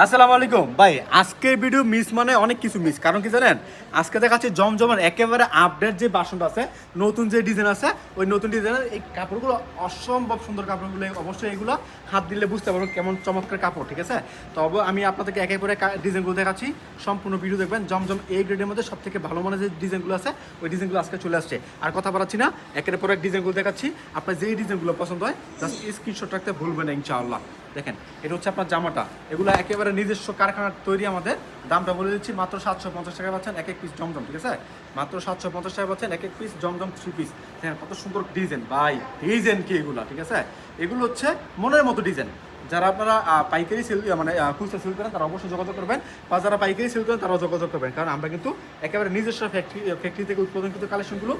আসসালামু আলাইকুম। ভাই, আজকের ভিডিও মিস মানে অনেক কিছু মিস কারণ কি জানেন? আজকে দেখাচ্ছি জমজমের একেবারে আপডেট যে বাসনটা আছে, নতুন যে ডিজাইন আছে, ওই নতুন ডিজাইনের এই কাপড়গুলো, অসম্ভব সুন্দর কাপড়গুলো, অবশ্যই এগুলো হাত দিলে বুঝতে পারবেন কেমন চমৎকার কাপড়, ঠিক আছে? তবে আমি আপনাদেরকে একে একে ডিজাইনগুলো দেখাচ্ছি, সম্পূর্ণ ভিডিও দেখবেন। জমজম এই গ্রেডের মধ্যে সব থেকে ভালো মানের যে ডিজাইনগুলো আছে, ওই ডিজাইনগুলো আজকে চলে আসছে। আর কথা বলাচ্ছি না, একের পর এক ডিজাইনগুলো দেখাচ্ছি। আপনার যেই ডিজাইনগুলো পছন্দ হয় জাস্ট স্ক্রিনশট রাখতে ভুলবেন ইনশাআল্লাহ। দেখেন, এটা হচ্ছে আপনার জামাটা। এগুলো একেবারে নিজস্ব কারখানার তৈরি আমাদের। দামটা বলে দিচ্ছি, মাত্র সাতশো পঞ্চাশ টাকা পাচ্ছেন এক এক পিস জমজম, ঠিক আছে? মাত্র সাতশো পঞ্চাশ টাকা পাচ্ছেন এক এক পিস জমজম থ্রি পিস হ্যাঁ কত সুন্দর ডিজাইন বাই ডিজাইন কি এগুলো, ঠিক আছে? এগুলো হচ্ছে মনের মতো ডিজাইন যারা আপনারা পাইকারি সেল মানে খুচরা সেল করেন, তারা অবশ্যই যোগাযোগ করবেন। বা যারা পাইকারি সেল করেন, তারাও যোগাযোগ করবেন। কারণ আমরা কিন্তু একেবারে নিজস্ব ফ্যাক্টরি ফ্যাক্টরি থেকে উৎপাদনকৃত কালেকশনগুলো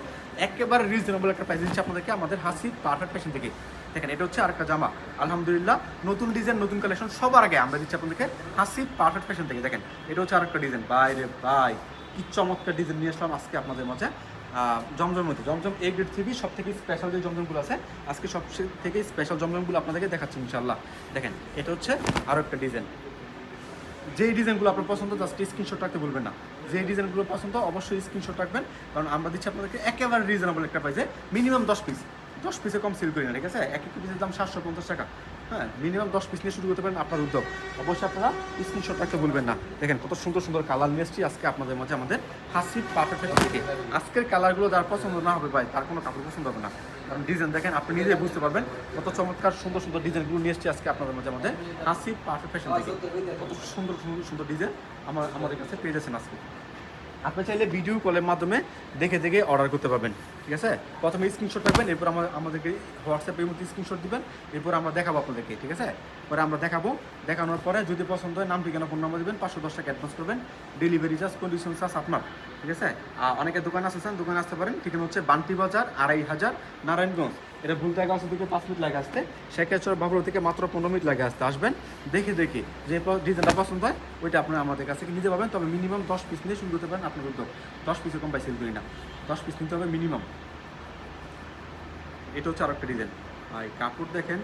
একেবারে রিজনেবল একটা প্রাইস দিচ্ছি আপনাদেরকে, আমাদের হাসি পারফেক্ট ফ্যাশন থেকে। দেখেন, এটা হচ্ছে আরেকটা জামা। আলহামদুলিল্লাহ, নতুন ডিজাইন নতুন কালেকশন সবার আগে আমরা দিচ্ছি আপনাদেরকে হাসি পারফেক্ট ফ্যাশন থেকে। দেখেন, এটা হচ্ছে আরেকটা ডিজাইন বাইরে বাই কি চমৎকার ডিজাইন নিয়ে আসলাম আজকে আপনাদের মাঝে। জমজম মধ্যে জমজম এ গ্রেড থ্রি সব থেকে স্পেশাল যে জমজমগুলো আছে, আজকে সব থেকে স্পেশাল জমজমগুলো আপনাদেরকে দেখাচ্ছি ইনশাল্লাহ দেখেন, এটা হচ্ছে আরও একটা ডিজাইন যেই ডিজাইনগুলো আপনার পছন্দ জাস্ট স্ক্রিনশট রাখতে বলবেন না। যেই ডিজাইনগুলো পছন্দ, অবশ্যই স্ক্রিনশট রাখবেন। কারণ আমরা দিচ্ছি আপনাদেরকে একেবারে রিজনেবল একটা প্রাইসে মিনিমাম দশ পিস দশ পিসে কম সেল করি না, ঠিক আছে? এক এক পিসের দাম সাতশো পঞ্চাশ টাকা। হ্যাঁ মিনিমাম দশ পিস নিয়ে শুরু করতে পারেন আপনার উদ্যোগ। অবশ্যই আপনারা স্ক্রিনশট রাখতে ভুলবেন না। দেখেন, কত সুন্দর সুন্দর কালার নিয়ে আজকে আপনাদের মাঝে, আমাদের হাসি পারফেক্ট থেকে আজকের কালারগুলো যার পছন্দ না হবে ভাই, তার কোনো কাপড় পছন্দ হবে না। কারণ ডিজাইন দেখেন, আপনি নিজেই বুঝতে পারবেন কত চমৎকার সুন্দর সুন্দর ডিজাইনগুলো নিয়ে এসেছি আজকে আপনাদের মাঝে, আমাদের হাসি পারফেক্ট ফ্যাশন থেকে কত সুন্দর সুন্দর সুন্দর ডিজাইন আমার, আমাদের কাছে পেয়ে যাচ্ছেন আজকে। আপনি চাইলে ভিডিও কলের মাধ্যমে দেখে দেখে অর্ডার করতে পারবেন। ঠিক আছে? প্রথমে স্ক্রিনশট রাখবেন, এরপর আমাদেরকে হোয়াটসঅ্যাপের মধ্যে স্ক্রিনশট দিবেন, এরপর আমরা দেখাবো আপনাদেরকে, ঠিক আছে? পরে আমরা দেখাবো, দেখানোর পরে যদি পছন্দ হয়, নাম, ঠিকানা ফোন নাম্বার দিবেন, পাঁচশো দশ টাকা অ্যাডভান্স করবেন। ডেলিভারি চার্জ কন্ডিশন চার্জ আপনার, ঠিক আছে? আর অনেকে দোকান আসতেছেন দোকানে আসতে পারেন, ঠিকানা হচ্ছে বান্তি বাজার, আড়াই হাজার, নারায়ণগঞ্জ। এটা ভুল জায়গা আসতে থেকে পাঁচ মিনিট লাগে আসতে। শেখেশ্বর বাবুর থেকে মাত্র পনেরো মিনিট লাগে আসতে, আসবেন। দেখে দেখে, যে ডিজাইনটা পছন্দ হয়, ওইটা আপনারা আমাদের কাছে নিতে পারবেন। তবে মিনিমাম দশ পিস নিয়ে শুরু করতে পারেন, আপনার উদ্যোগ। দশ পিসের কম সেল করি না। দশ পিস নিতে হবে মিনিমাম এটা হচ্ছে আরেকটা ডিজাইন আর কাপড় দেখেন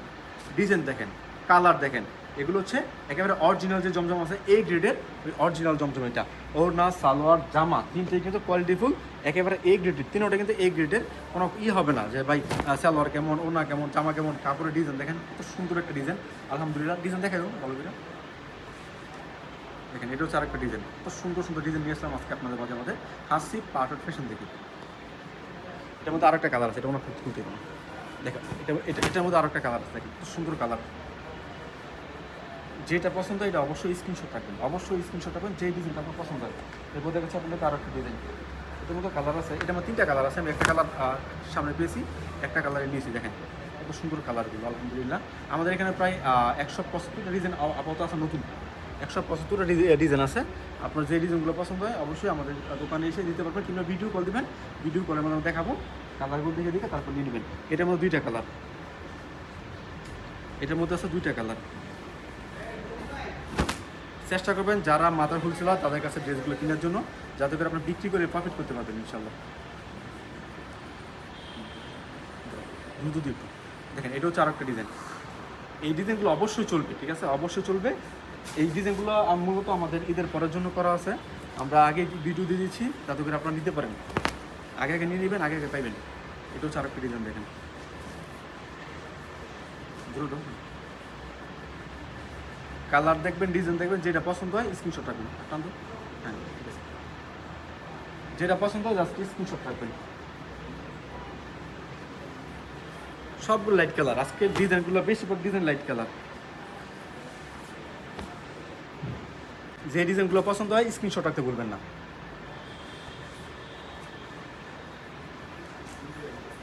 ডিজাইন দেখেন কালার দেখেন, এগুলো হচ্ছে একেবারে অরিজিনাল যে জমজম আছে এই গ্রেডের ওই অরিজিনাল জমজম এটা। ওর না সালোয়ার, জামা, তিনটেই কিন্তু কোয়ালিটিফুল একেবারে এই গ্রেডের তিনটা কিন্তু এই গ্রেডের কোনো ই হবে না যে ভাই সালোয়ার কেমন ওনা কেমন, জামা কেমন, কাপড়ের ডিজাইন দেখেন, কত সুন্দর একটা ডিজাইন আলহামদুলিল্লাহ ডিজাইন দেখা যাবে বলো বিরা? দেখেন, এটা হচ্ছে আরেকটা ডিজাইন কত সুন্দর সুন্দর ডিজাইন নিয়ে আসলাম আজকে আপনাদের মাঝে মাঝে হাসি পারফেক্ট ফ্যাশন দেখি। এটার মধ্যে আরেকটা কালার আছে, এটা ওনার খুলতে দেখো, এটা এটা, এটার মধ্যে আরেকটা কালার আছে খুব সুন্দর কালার যেটা পছন্দ এটা অবশ্যই স্ক্রিনশট রাখবেন। অবশ্যই স্ক্রিনশট রাখবেন যে ডিজাইনটা আপনার পছন্দ হয়। এরপর দেখাচ্ছি আপনাদের আরও একটা ডিজাইন এটার মধ্যে কালার আছে এটা আমার তিনটা কালার আছে, আমি একটা কালার সামনে পেয়েছি, একটা কালারে নিয়েছি, দেখেন। এত সুন্দর কালারগুলো আলহামদুলিল্লাহ। আমাদের এখানে প্রায় একশো পঁচাত্তরটা ডিজাইন আপাতত আছে নতুন। একশো পঁচাত্তরটা ডিজাইন আছে। আপনার যে ডিজাইনগুলো পছন্দ হয়, অবশ্যই আমাদের দোকানে এসে দিতে পারবেন কিংবা ভিডিও কল দিবেন। ভিডিও কলের মাধ্যমে দেখাবো কালারগুলো দেখে দেখে তারপর নিয়ে নেবেন। এটার মধ্যে দুইটা কালার এটার মধ্যে আছে দুইটা কালার চেষ্টা করবেন যারা মাথার ছিল তাদের কাছে ড্রেসগুলো কেনার জন্য, যাতে করে আপনার বিক্রি করে প্রফিট করতে পারবেন ইনশাল্লাহ দিন দেখেন, এটা হচ্ছে আরেকটা ডিজাইন এই ডিজাইনগুলো অবশ্যই চলবে, ঠিক আছে? অবশ্যই চলবে। এই ডিজাইনগুলো মূলত আমাদের ঈদের পরের জন্য করা আছে। আমরা আগে ভিডিও দিয়ে দিচ্ছি, যাতে করে আপনারা নিতে পারেন। আগে আগে নিয়ে নেবেন, আগে আগে পাইবেন। এটা হচ্ছে আরেকটা ডিজাইন দেখেন। কালার দেখবেন, ডিজাইন দেখবেন, যেটা পছন্দ হয় স্ক্রিনশট রাখবেন। হ্যাঁ যেটা পছন্দ হয় জাস্ট স্ক্রিনশট রাখবেন। সবগুলো লাইট কালার আজকে ডিজাইনগুলো বেশিরভাগ ডিজাইন লাইট কালার যে ডিজাইনগুলো পছন্দ হয় স্ক্রিনশট রাখতে বলবেন না।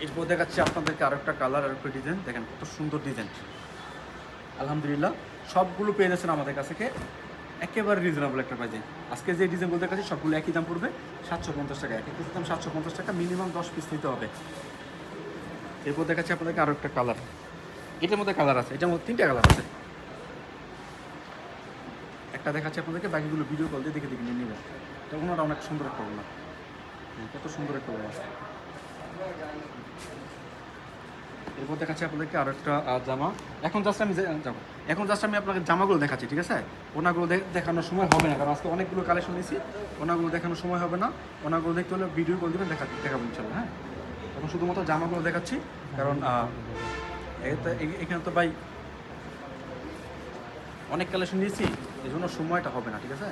এরপর দেখাচ্ছি আপনাদেরকে আরও একটা কালার আর একটা ডিজাইন দেখেন কত সুন্দর ডিজাইন আলহামদুলিল্লাহ, সবগুলো পেয়ে যাচ্ছেন আমাদের কাছে একেবারে রিজনেবল একটা প্রাইজে আজকে যে ডিজাইনগুলো দেখাচ্ছি, সবগুলো একই দাম পড়বে, সাতশো পঞ্চাশ টাকা। এক পিস দাম সাতশো পঞ্চাশ টাকা মিনিমাম দশ পিস নিতে হবে। এরপর দেখাচ্ছি আপনাদেরকে আরও একটা কালার এটার মধ্যে কালার আছে, এটার মধ্যে তিনটা কালার আছে। একটা দেখাচ্ছি আপনাদেরকে বাকিগুলো ভিডিও কল দিয়ে দেখে দেখে নিয়ে নেবেন। এটা ওনারা অনেক সুন্দর একটা ওনা হ্যাঁ, কত সুন্দর একটা ওনা আছে এরপর দেখাচ্ছি আপনাদেরকে আরও একটা জামা। এখন জাস্ট আমি যাব এখন জাস্ট আমি আপনাকে জামাগুলো দেখাচ্ছি ঠিক আছে? ওনাগুলো দেখানোর সময় হবে না কারণ আজকে অনেকগুলো কালেকশন নিয়েছি। ওনাগুলো দেখানোর সময় হবে না। ওনাগুলো দেখতে হলে ভিডিও কল দিবেন দেখা দেখাবো ইনশাল্লাহ হ্যাঁ? এখন শুধুমাত্র জামাগুলো দেখাচ্ছি কারণ এখানে তো ভাই অনেক কালেকশন নিয়েছি এই জন্য সময়টা হবে না, ঠিক আছে?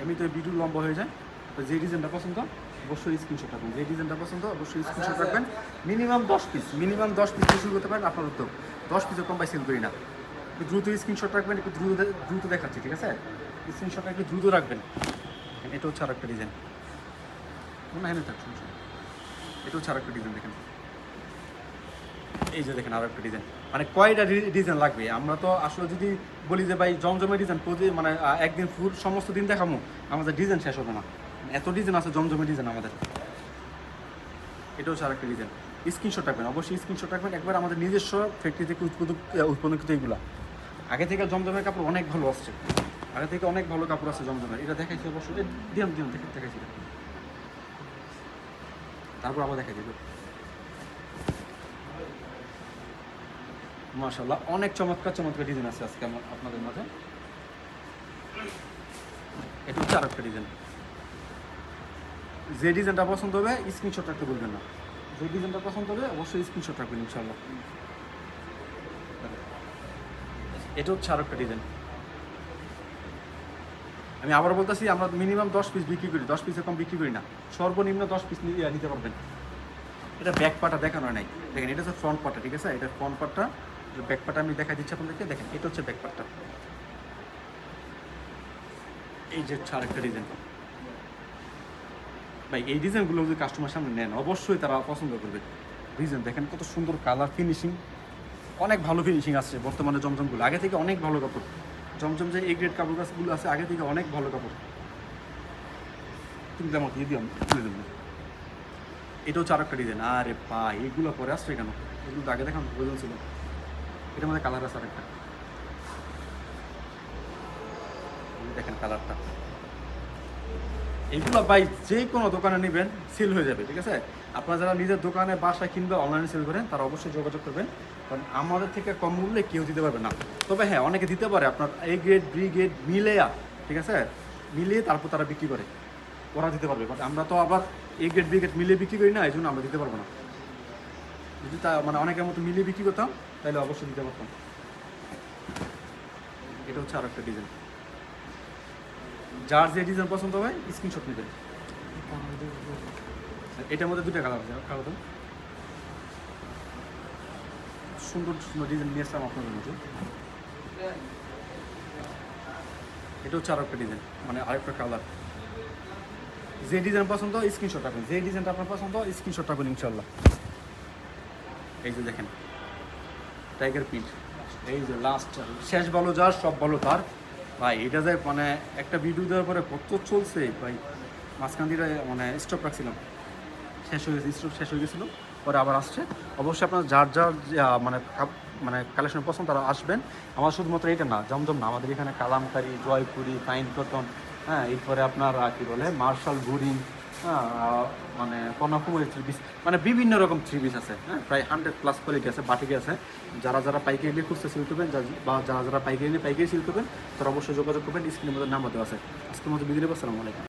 এমনি তো ভিডিও লম্বা হয়ে যায়, তো যে ডিজাইনটা পছন্দ, অবশ্যই স্ক্রিনশট রাখবেন। যে ডিজাইনটা পছন্দ, অবশ্যই স্ক্রিনশট রাখবেন। মিনিমাম দশ পিস মিনিমাম দশ পিস শুরু করতে পারেন আপনার উদ্যোগ। দশ পিসের কম পাই সেল করি না। একটু দ্রুত স্ক্রিনশট রাখবেন, একটু দ্রুত দ্রুত দেখাচ্ছি, ঠিক আছে? স্ক্রিনশটটা একটু দ্রুত রাখবেন। এটা হচ্ছে আর একটা ডিজাইন না এনে থাক সমস্যা নেই। এটা হচ্ছে আর একটা ডিজাইন দেখেন। এই যে দেখেন আরও একটা ডিজাইন মানে কয়টা ডিজাইন লাগবে? আমরা তো আসলে যদি বলি যে, ভাই, জমজমের ডিজাইন প্রতি মানে একদিন ফুল, সমস্ত দিন দেখামো, আমাদের ডিজাইন শেষ হবে না। এত ডিজাইন আছে, জমজমের ডিজাইন আমাদের। এটা হচ্ছে আরেকটা ডিজাইন স্ক্রিনশট রাখবেন, অবশ্যই স্ক্রিনশট রাখবেন। একবার আমাদের নিজস্ব ফ্যাক্টরি থেকে উৎপাদক উৎপাদনকৃত এগুলা। আগে থেকে জমজমের কাপড় অনেক ভালো আসছে। আগে থেকে অনেক ভালো কাপড় আছে জমজমের। এটা দেখাইছি অবশ্যই। দিলাম দিলাম দেখাইছি। তারপর আবার দেখাই দিল মাশাল্লাহ অনেক চমৎকার চমৎকার ডিজাইন আছে আজকে আমার আপনাদের মাঝে। এটা হচ্ছে আর একটা ডিজাইন যে ডিজাইনটা পছন্দ হবে স্ক্রিনশট রাখতে বলবেন না। যে ডিজাইনটা পছন্দ হবে, অবশ্যই স্ক্রিনশট রাখবেন ইনশাল্লাহ এটা হচ্ছে আর একটা ডিজাইন আমি আবার বলতেছি, আমরা মিনিমাম দশ পিস বিক্রি করি। দশ পিসের কম বিক্রি করি না। সর্বনিম্ন দশ পিস নিতে পারবেন। এটা ব্যাক পাটা দেখানো নাই। দেখেন, এটা হচ্ছে ফ্রন্ট পাটা ঠিক আছে? এটা ফ্রন্ট পাটটা ব্যাক পাটা আমি দেখা দিচ্ছি আপনাদেরকে, দেখেন, এটা হচ্ছে ব্যাক পাটটা এই যে হচ্ছে আরেকটা ডিজাইন ভাই, এই ডিজাইনগুলো যদি কাস্টমার সামনে নেন, অবশ্যই তারা পছন্দ করবে। ডিজাইন দেখেন কত সুন্দর কালার ফিনিশিং অনেক ভালো ফিনিশিং আছে বর্তমানে জমজমগুলো আগে থেকে অনেক ভালো কাপড়। জমজম যে এই গ্রেড কাপড় গাছগুলো আছে, আগে থেকে অনেক ভালো কাপড়। তুমি আমার দিয়ে দিও তুলে দেবো। এটা হচ্ছে আরেকটা ডিজাইন আরে ভাই, এগুলো পরে আসছে কেন? এগুলো আগে দেখান প্রয়োজন ছিল। এটার মধ্যে কালার আছে আরেকটা। দেখেন কালারটা এইগুলো বাই যে কোনো দোকানে নেবেন সেল হয়ে যাবে, ঠিক আছে? আপনারা যারা নিজের দোকানে বাসায় কিনবে অনলাইনে সেল করেন, তারা অবশ্যই যোগাযোগ করবেন। কারণ আমাদের থেকে কম মূল্যে কেউ দিতে পারবে না। তবে হ্যাঁ অনেকে দিতে পারে। আপনার এ গ্রেড বি গ্রেড মিলেয়া ঠিক আছে? মিলিয়ে তারপর তারা বিক্রি করে। ওরা দিতে পারবে। বাট আমরা তো আবার এ গ্রেড বি গ্রেড মিলিয়ে বিক্রি করি না, এই জন্য আমরা দিতে পারব না। যদি তা মানে অনেকের মতো মিলিয়ে বিক্রি করতাম তাহলে অবশ্যই দিতে পারতাম। এটা হচ্ছে আর একটা ডিজাইন যার যে ডিজাইন পছন্দ হবে স্ক্রিনশট নেবেন। এটার মধ্যে দুটো কালার আছে কালার সুন্দর সুন্দর ডিজাইন নিয়ে আসলাম আপনাদের মধ্যে। এটা হচ্ছে আর একটা ডিজাইন মানে আরেকটা কালার যে ডিজাইন পছন্দ স্ক্রিনশট রাখবেন। যে ডিজাইনটা আপনার পছন্দ স্ক্রিনশট রাখবেন ইনশাল্লাহ এই যে দেখেন টাইগার প্রিন্ট এই যে লাস্ট শেষ বলো যার সব বলো তার। ভাই এটা যে মানে একটা ভিডিও দেওয়ার পরে কত চলছে ভাই? মাঝখান দিয়ে মানে স্টপ রাখছিলাম। শেষ হয়ে গেছে স্টপ শেষ হয়ে গেছিল পরে আবার আসছে। অবশ্যই আপনার যার যার মানে মানে কালেকশন পছন্দ তারা আসবেন। আমার শুধুমাত্র এটা না জমজম না আমাদের এখানে কালামকারি জয়পুরি ফাইন কটন হ্যাঁ এরপরে আপনার কী বলে মার্শাল আহ, মানে কনকুমারি থ্রি পিস মানে বিভিন্ন রকম থ্রি পিস আছে হ্যাঁ প্রায় হান্ড্রেড প্লাস কোয়ালিটি আছে, বাটিকে আছে। যারা যারা পাইকারি নিয়ে খুঁজতে সিল করবেন বা যারা যারা পাইকারি নিয়ে পাইকারি সিল করবেন, তারা অবশ্যই যোগাযোগ করবেন, স্ক্রিনের মধ্যে নাম্বার দেওয়া আছে। আজকের মধ্যে বিদিনে আসসালামু আলাইকুম।